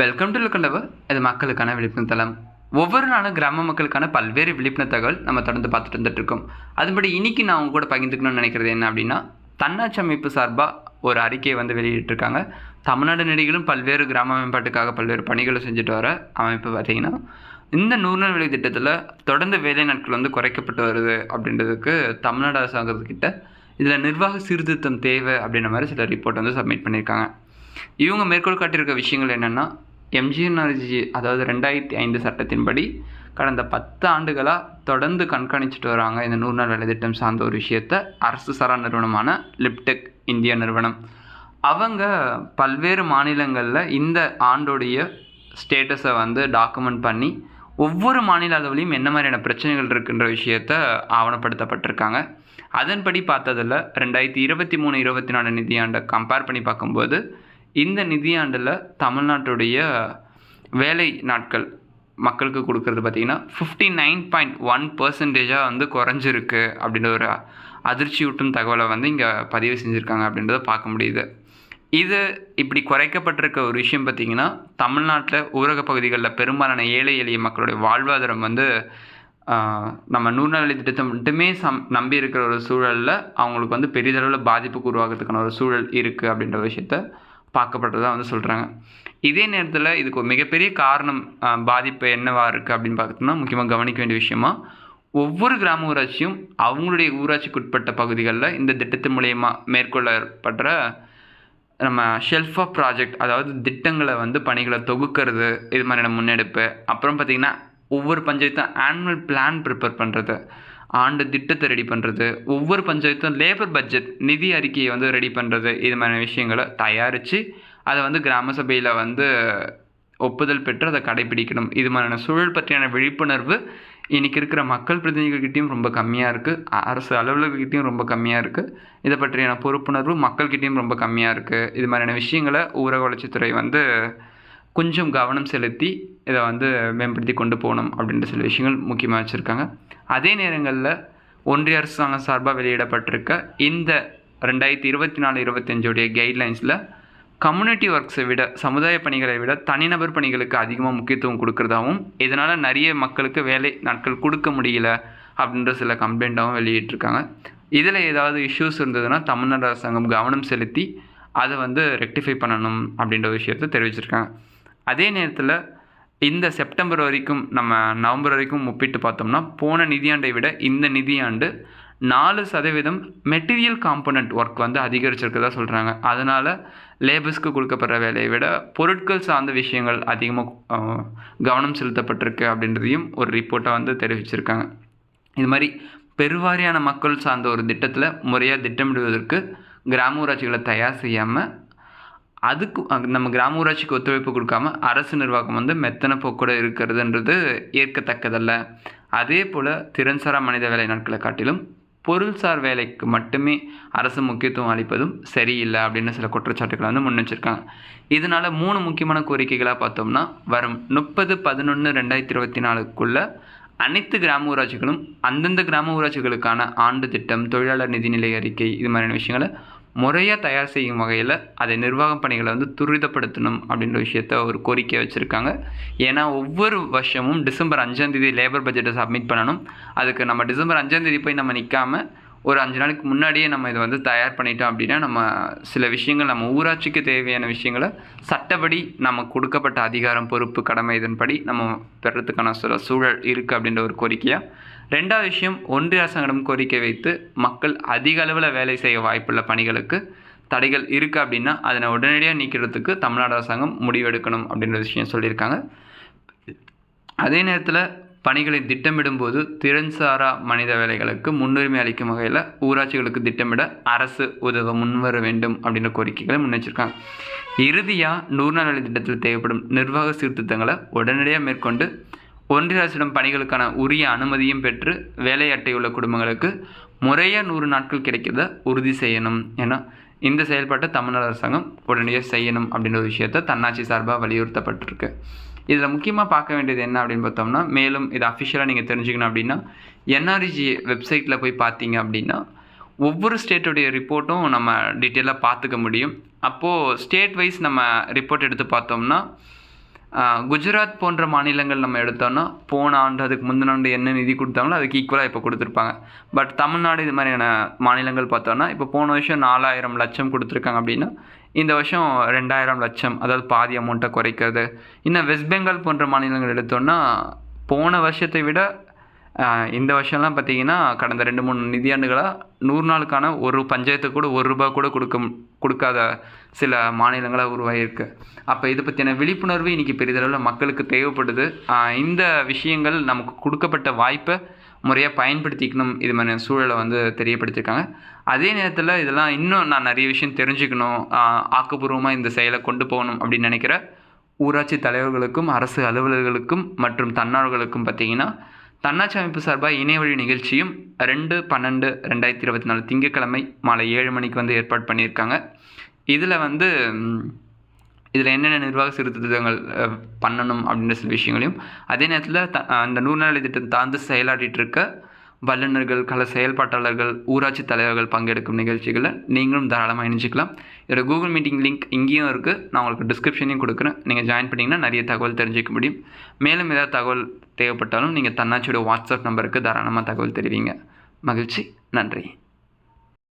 Welcome to லுக்கண்டவர் இது மக்களுக்கான விழிப்புணர்வு தளம். ஒவ்வொரு நாளும் கிராம மக்களுக்கான பல்வேறு விழிப்புணர்வு தகவல் நம்ம தொடர்ந்து பார்த்துட்டு வந்துட்டு இருக்கோம். அதுபடி இன்னைக்கு நான் உங்க கூட பகிர்ந்துக்கணும்னு நினைக்கிறது என்ன அப்படின்னா தன்னாட்சி அமைப்பு சார்பாக ஒரு அறிக்கையை வந்து வெளியிட்டிருக்காங்க தமிழ்நாடு நடிகளும் பல்வேறு கிராம மேம்பாட்டுக்காக பல்வேறு பணிகளை செஞ்சுட்டு வர அமைப்பு பார்த்தீங்கன்னா இந்த நூறு நாள் வேலை திட்டத்தில் தொடர்ந்து வேலை நாட்கள் வந்து குறைக்கப்பட்டு வருது அப்படின்றதுக்கு தமிழ்நாடு அரசாங்கத்துக்கிட்ட இதில் நிர்வாக சீர்திருத்தம் தேவை அப்படின்ற மாதிரி சில ரிப்போர்ட் வந்து சப்மிட் பண்ணியிருக்காங்க. இவங்க மேற்கோள் காட்டியிருக்க விஷயங்கள் என்னென்னா எம்ஜிஎன்ஆர்ஜி அதாவது ரெண்டாயிரத்தி ஐந்து சட்டத்தின்படி கடந்த பத்து ஆண்டுகளாக தொடர்ந்து கண்காணிச்சிட்டு வராங்க இந்த நூறு நாள் வேலை திட்டம் சார்ந்த ஒரு விஷயத்த அரசு சாரா நிறுவனமான லிப்டெக் இந்தியா நிறுவனம். அவங்க பல்வேறு மாநிலங்களில் இந்த ஆண்டோடைய ஸ்டேட்டஸை வந்து டாக்குமெண்ட் பண்ணி ஒவ்வொரு மாநில அளவுலையும் என்ன மாதிரியான பிரச்சனைகள் இருக்குன்ற விஷயத்த ஆவணப்படுத்தப்பட்டிருக்காங்க. அதன்படி பார்த்ததில் ரெண்டாயிரத்தி இருபத்தி மூணு இருபத்தி நாலு நிதியாண்டை கம்பேர் பண்ணி பார்க்கும்போது இந்த நிதியாண்டில் தமிழ்நாட்டுடைய வேலை நாட்கள் மக்களுக்கு கொடுக்கறது பார்த்திங்கன்னா ஃபிஃப்டி நைன் பாயிண்ட் ஒன் பர்சன்டேஜாக வந்து குறைஞ்சிருக்கு அப்படின்ற ஒரு அதிர்ச்சியூட்டும் தகவலை வந்து இங்கே பதிவு செஞ்சுருக்காங்க அப்படின்றத பார்க்க முடியுது. இது இப்படி குறைக்கப்பட்டிருக்க ஒரு விஷயம் பார்த்திங்கன்னா தமிழ்நாட்டில் ஊரக பகுதிகளில் பெரும்பாலான ஏழை எளிய மக்களுடைய வாழ்வாதாரம் வந்து நம்ம நூறு நாள் வேலை திட்டத்தை மட்டுமே சம் நம்பி இருக்கிற ஒரு சூழலில் அவங்களுக்கு வந்து பெரிதளவில் பாதிப்புக்கு உருவாகிறதுக்கான ஒரு சூழல் இருக்குது அப்படின்ற விஷயத்த பார்க்கப்பட்டதாக வந்து சொல்கிறாங்க இதே நேரத்தில் இதுக்கு ஒரு மிகப்பெரிய காரணம் பாதிப்பு என்னவாக இருக்குது அப்படின்னு பார்த்தோம்னா முக்கியமாக கவனிக்க வேண்டிய விஷயமா ஒவ்வொரு கிராம ஊராட்சியும் அவங்களுடைய ஊராட்சிக்கு உட்பட்ட பகுதிகளில் இந்த திட்டத்தின் மூலயமா மேற்கொள்ளப்படுற நம்ம ஷெல்ஃப் ஆஃப் ப்ராஜெக்ட் அதாவது திட்டங்களை வந்து பணிகளை தொகுக்கிறது இது மாதிரியான முன்னெடுப்பு அப்புறம் பார்த்திங்கன்னா ஒவ்வொரு பஞ்சாயத்தும் ஆனுவல் பிளான் ப்ரிப்பேர் பண்ணுறது ஆண்டு திட்டத்தை ரெடி பண்ணுறது ஒவ்வொரு பஞ்சாயத்தும் லேபர் பட்ஜெட் நிதி அறிக்கையை வந்து ரெடி பண்ணுறது இது மாதிரியான விஷயங்களை தயாரித்து அதை வந்து கிராம சபையில் வந்து ஒப்புதல் பெற்று அதை கடைபிடிக்கணும். இது மாதிரியான சூழல் பற்றியான விழிப்புணர்வு இன்றைக்கி இருக்கிற மக்கள் பிரதிநிதிகள்கிட்டையும் ரொம்ப கம்மியாக இருக்குது அரசு அலுவலர்கிட்டையும் ரொம்ப கம்மியாக இருக்குது இதை பற்றியான பொறுப்புணர்வு மக்கள்கிட்டையும் ரொம்ப கம்மியாக இருக்குது இது மாதிரியான விஷயங்களை ஊரக வளர்ச்சித்துறை வந்து கொஞ்சம் கவனம் செலுத்தி இதை வந்து மேம்படுத்தி கொண்டு போகணும் அப்படின்ற சில விஷயங்கள் முக்கியமாக வச்சுருக்காங்க. அதே நேரங்களில் ஒன்றிய அரசாங்கம் சார்பாக வெளியிடப்பட்டிருக்க இந்த ரெண்டாயிரத்தி இருபத்தி நாலு இருபத்தஞ்சோடைய கைட்லைன்ஸில் கம்யூனிட்டி ஒர்க்ஸை விட சமுதாய பணிகளை விட தனிநபர் பணிகளுக்கு அதிகமாக முக்கியத்துவம் கொடுக்குறதாகவும் இதனால் நிறைய மக்களுக்கு வேலை நாட்கள் கொடுக்க முடியல அப்படின்ற சில கம்ப்ளைண்ட்டாகவும் வெளியிட்டிருக்காங்க. இதில் ஏதாவது இஷ்யூஸ் இருந்ததுன்னா தமிழ்நாடு அரசாங்கம் கவனம் செலுத்தி அதை வந்து ரெக்டிஃபை பண்ணணும் அப்படின்ற விஷயத்த தெரிவிச்சிருக்காங்க. அதே நேரத்தில் இந்த செப்டம்பர் வரைக்கும் நம்ம நவம்பர் வரைக்கும் ஒப்பிட்டு பார்த்தோம்னா போன நிதியாண்டை விட இந்த நிதியாண்டு நாலு சதவீதம் மெட்டீரியல் காம்போனன்ட் ஒர்க் வந்து அதிகரிச்சிருக்கதா சொல்கிறாங்க அதனால் லேபர்ஸ்க்கு கொடுக்கப்படுற வேலையை விட பொருட்கள் சார்ந்த விஷயங்கள் அதிகமாக கவனம் செலுத்தப்பட்டிருக்கு அப்படின்றதையும் ஒரு ரிப்போர்ட்டை வந்து தெரிவிச்சிருக்காங்க. இது மாதிரி பெருவாரியான மக்கள் சார்ந்த ஒரு திட்டத்தில் முறையாக திட்டமிடுவதற்கு கிராம ஊராட்சிகளை தயார் செய்யாமல் அதுக்கு நம்ம கிராம ஊராட்சிக்கு ஒத்துழைப்பு கொடுக்காம அரசு நிர்வாகம் வந்து மெத்தன போக்கூட இருக்கிறதுன்றது ஏற்கத்தக்கதல்ல. அதே போல் திறன்சாரா மனித வேலை நாட்களை காட்டிலும் பொருள்சார் வேலைக்கு மட்டுமே அரசு முக்கியத்துவம் அளிப்பதும் சரியில்லை அப்படின்னு சில குற்றச்சாட்டுகளை வந்து முன் வச்சுருக்காங்க. இதனால் மூணு முக்கியமான கோரிக்கைகளாக பார்த்தோம்னா வரும் முப்பது பதினொன்று ரெண்டாயிரத்தி இருபத்தி நாலுக்குள்ளே அனைத்து கிராம ஊராட்சிகளும் அந்தந்த கிராம ஊராட்சிகளுக்கான ஆண்டு திட்டம் தொழிலாளர் நிதிநிலை அறிக்கை இது மாதிரியான விஷயங்களை முறையாக தயார் செய்யும் வகையில் அதை நிர்வாக பணிகளை வந்து துரிதப்படுத்தணும் அப்படின்ற விஷயத்த ஒரு கோரிக்கை வச்சுருக்காங்க. ஏன்னா ஒவ்வொரு வருஷமும் டிசம்பர் அஞ்சாந்தேதி லேபர் பட்ஜெட்டை சப்மிட் பண்ணணும். அதுக்கு நம்ம டிசம்பர் அஞ்சாந்தேதி போய் நம்ம நிற்காம ஒரு அஞ்சு நாளைக்கு முன்னாடியே நம்ம இதை வந்து தயார் பண்ணிட்டோம் அப்படின்னா நம்ம சில விஷயங்கள் நம்ம ஊராட்சிக்கு தேவையான விஷயங்களை சட்டப்படி நம்ம கொடுக்கப்பட்ட அதிகாரம் பொறுப்பு கடமை இதன்படி நம்ம பெறத்துக்கான சில சூழல் இருக்குது அப்படின்ற ஒரு கோரிக்கையாக ரெண்டாவது விஷயம் ஒன்றிய அரசாங்கம் கோரிக்கை வைத்து மக்கள் அதிக அளவில் வேலை செய்ய வாய்ப்புள்ள பணிகளுக்கு தடைகள் இருக்குது அப்படின்னா அதனை உடனடியாக நீக்கிறதுக்கு தமிழ்நாடு அரசாங்கம் முடிவெடுக்கணும் அப்படின்ற விஷயம் சொல்லியிருக்காங்க. அதே நேரத்தில் பணிகளை திட்டமிடும்போது திறன்சாரா மனித வேலைகளுக்கு முன்னுரிமை அளிக்கும் வகையில் ஊராட்சிகளுக்கு திட்டமிட அரசு உதவ முன்வர வேண்டும் அப்படின்ற கோரிக்கைகளை முன்னெச்சிருக்காங்க. இறுதியாக நூறு நாள் வேலை திட்டத்தில் தேவைப்படும் நிர்வாக சீர்திருத்தங்களை உடனடியாக மேற்கொண்டு ஒன்றிய அரசிடம் பணிகளுக்கான உரிய அனுமதியும் பெற்று வேலை அட்டையுள்ள குடும்பங்களுக்கு முறையாக நூறு நாட்கள் கிடைக்கிறத உறுதி செய்யணும். ஏன்னா இந்த செயல்பாட்டை தமிழ்நாடு அரசாங்கம் உடனடியாக செய்யணும் அப்படின்ற ஒரு விஷயத்தை தன்னாட்சி சார்பாக வலியுறுத்தப்பட்டிருக்கு. இதில் முக்கியமாக பார்க்க வேண்டியது என்ன அப்படின்னு பார்த்தோம்னா மேலும் இதை அஃபிஷியலாக நீங்கள் தெரிஞ்சுக்கணும் அப்படின்னா என்ஆர்ஜி வெப்சைட்டில் போய் பார்த்தீங்க அப்படின்னா ஒவ்வொரு ஸ்டேட்டுடைய ரிப்போர்ட்டும் நம்ம டீட்டெயிலாக பார்த்துக்க முடியும். அப்போது ஸ்டேட் வைஸ் நம்ம ரிப்போர்ட் எடுத்து பார்த்தோம்னா குஜராத் போன்ற மாநிலங்கள் நம்ம எடுத்தோம்னா போன ஆண்டு அதுக்கு முந்தின ஆண்டு என்ன நிதி கொடுத்தாங்களோ அதுக்கு ஈக்குவலாக இப்போ கொடுத்துருப்பாங்க. பட் தமிழ்நாடு இது மாதிரியான மாநிலங்கள் பார்த்தோன்னா இப்போ போன வருஷம் நாலாயிரம் லட்சம் கொடுத்துருக்காங்க அப்படின்னா இந்த வருஷம் ரெண்டாயிரம் லட்சம் அதாவது பாதி அமௌண்ட்டை குறைக்கிறது. இன்னும் வெஸ்ட் பெங்கால் போன்ற மாநிலங்கள் எடுத்தோன்னா போன வருஷத்தை விட இந்த வருஷம்லாம் பார்த்தீங்கன்னா கடந்த ரெண்டு மூணு நிதியாண்டுகளாக நூறு நாளுக்கான ஒரு பஞ்சாயத்து கூட ஒரு ரூபா கூட கொடுக்க கொடுக்காத சில மாநிலங்களாக உருவாகியிருக்கு அப்போ இது பற்றின விழிப்புணர்வு இன்றைக்கி பெரிதளவில் மக்களுக்கு தேவைப்படுது. இந்த விஷயங்கள் நமக்கு கொடுக்கப்பட்ட வாய்ப்பை முறையாக பயன்படுத்திக்கணும் இது மாதிரி சூழலை வந்து தெரியப்படுத்தியிருக்காங்க. அதே நேரத்தில் இதெல்லாம் இன்னும் நான் நிறைய விஷயம் தெரிஞ்சுக்கணும். ஆக்கப்பூர்வமாக இந்த செயலை கொண்டு போகணும் அப்படின்னு நினைக்கிற ஊராட்சி தலைவர்களுக்கும் அரசு அலுவலர்களுக்கும் மற்றும் தன்னார்வர்களுக்கும் பார்த்திங்கன்னா தன்னாட்சி அமைப்பு சார்பாக இணையவழி நிகழ்ச்சியும் ரெண்டு பன்னெண்டு ரெண்டாயிரத்தி இருபத்தி நாலு திங்கட்கிழமை மாலை ஏழு மணிக்கு வந்து ஏற்பாடு பண்ணியிருக்காங்க. இதில் வந்து இதில் என்னென்ன நிர்வாக சீர்திருத்தங்கள் பண்ணணும் அப்படின்ற சில விஷயங்களையும் அதே நேரத்தில் த அந்த நூறு நாள் திட்டம் தாழ்ந்து செயலாற்றிட்டு இருக்க வல்லுநர்கள் கள செயல்பாட்டாளர்கள் ஊராட்சி தலைவர்கள் பங்கெடுக்கும் நிகழ்ச்சிகளில் நீங்களும் தாராளமாக இணைஞ்சிக்கலாம். இதோட கூகுள் மீட்டிங் லிங்க் இங்கேயும் இருக்குது நான் உங்களுக்கு டிஸ்கிரிப்ஷனையும் கொடுக்குறேன். நீங்கள் ஜாயின் பண்ணிங்கன்னா நிறைய தகவல் தெரிஞ்சுக்க முடியும். மேலும் ஏதாவது தகவல் தேவைப்பட்டாலும் நீங்கள் தன்னாட்சியோட வாட்ஸ்அப் நம்பருக்கு தாராளமாக தகவல் தெரிவிங்க. மகிழ்ச்சி. நன்றி.